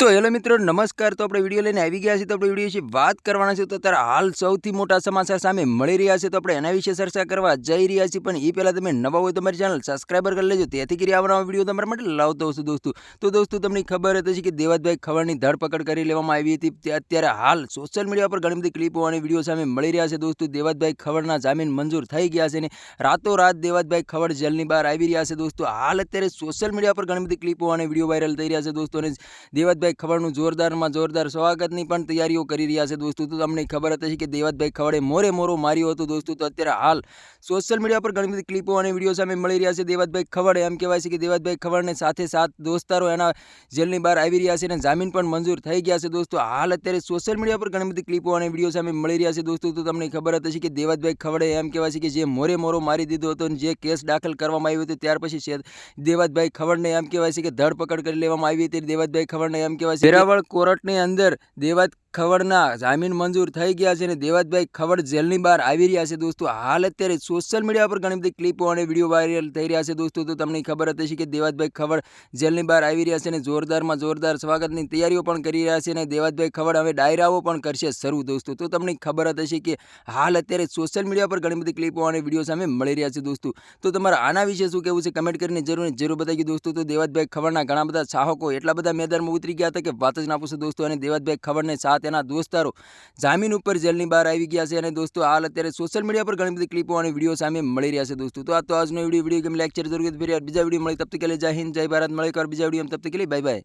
તો હેલો મિત્રો, નમસ્કાર. તો આપણે વીડિયો લઈને આવી ગયા છીએ. તો આપણે વીડિયો વિશે વાત કરવાના છે તો અત્યારે હાલ સૌથી મોટા સમાચાર સામે મળી રહ્યા છે. તો આપણે એના વિશે ચર્ચા કરવા જઈ રહ્યા છીએ. પણ એ પહેલાં તમે નવા હોય તો મારી ચેનલ સબસ્ક્રાઈબર કરી લેજો. તેથી કરી આવનારા વીડિયો તમારા માટે લાવતો હશું દોસ્તો. તો દોસ્તો, તમને ખબર હતી કે દેવાતભાઈ ખવડની ધરપકડ કરી લેવામાં આવી હતી. તે અત્યારે હાલ સોશિયલ મીડિયા પર ઘણી બધી ક્લિપો અને વીડિયો સામે મળી રહ્યા છે દોસ્તો. દેવાતભાઈ ખવડના જામીન મંજૂર થઈ ગયા છે ને રાતોરાત દેવાતભાઈ ખવડ જેલની બહાર આવી રહ્યા છે દોસ્તો. હાલ અત્યારે સોશિયલ મીડિયા પર ઘણી બધી ક્લિપો અને વીડિયો વાયરલ થઈ રહ્યા છે દોસ્તો. અને દેવાતભાઈ ખવડનું જોરદારમાં જોરદાર સ્વાગતની પણ તૈયારીઓ કરી રહ્યા છે દોસ્તો. તો તમને ખબર હતી કે દેવાતભાઈ ખવડે મોરે મોરો માર્યો હતો દોસ્તો. તો અત્યારે હાલ સોશિયલ મીડિયા પર ઘણી બધી ક્લિપો અને વીડિયો સામે મળી રહ્યા છે દેવાતભાઈ ખવડે. એમ કહેવાય છે કે દેવાતભાઈ ખવડને સાથે સાથ દોસ્તારો એના જેલની બહાર આવી રહ્યા છે અને જામીન પણ મંજૂર થઈ ગયા છે દોસ્તો. હાલ અત્યારે સોશિયલ મીડિયા પર ઘણી બધી ક્લિપો અને વીડિયો સામે મળી રહ્યા છે દોસ્તો. તો તમને ખબર હતી કે દેવાતભાઈ ખવડે એમ કહેવાય છે કે જે મોરે મોરો મારી દીધો હતો અને જે કેસ દાખલ કરવામાં આવ્યો હતો ત્યાર પછી દેવાતભાઈ ખવડને એમ કહેવાય છે કે ધરપકડ કરી લેવામાં આવી હતી. દેવાતભાઈ ખવડને એમ કહેવાય છે વેરાવળ કોર્ટની અંદર દેવાત ખવડના જામીન મંજૂર થઈ ગયા છે અને દેવાતભાઈ ખવડ જેલની બહાર આવી રહ્યા છે. દોસ્તો, હાલ અત્યારે સોશિયલ મીડિયા પર ઘણી બધી ક્લિપો અને વીડિયો વાયરલ થઈ રહ્યા છે. દોસ્તો, તો તમને ખબર હતી કે દેવાતભાઈ ખવડ જેલની બહાર આવી રહ્યા છે અને જોરદારમાં જોરદાર સ્વાગતની તૈયારીઓ પણ કરી રહ્યા છે અને દેવાતભાઈ ખવડ હવે ડાયરાઓ પણ કરશે શરૂ. દોસ્તો, તો તમને ખબર હતી કે હાલ અત્યારે સોશિયલ મીડિયા પર ઘણી બધી ક્લિપો અને વીડિયો સામે મળી રહ્યા છે. દોસ્તો, તો તમારે આના વિશે શું કહેવું છે? કમેન્ટ કરીને જરૂર જરૂર બતાવી દોસ્તો, તો દેવાતભાઈ ખવડના ઘણા બધા ચાહકો એટલા બધા મેદાનમાં ઉતરી ગયા ગયા કે વાત જ ના પૂછો દોસ્તો. અને દેવાતભાઈ ખબરને સાથ એના દોસ્તારો જામીન ઉપર જેલની બહાર આવી ગયા છે. અને દોસ્તો, હાલ અત્યારે સોશિયલ મીડિયા પર ઘણી બધી ક્લિપો અને વીડિયો સામે મળી રહ્યા છે દોસ્તો. તો આ તો આજનો વીડિયો વીડિયો ગમે લેક્ચર શેર જરૂર બીજા વીડિયો મળી. તબ તક લે, જય હિન્દ, જય ભારત, મળે બીજા વીડિયો તબ તક બાય બાય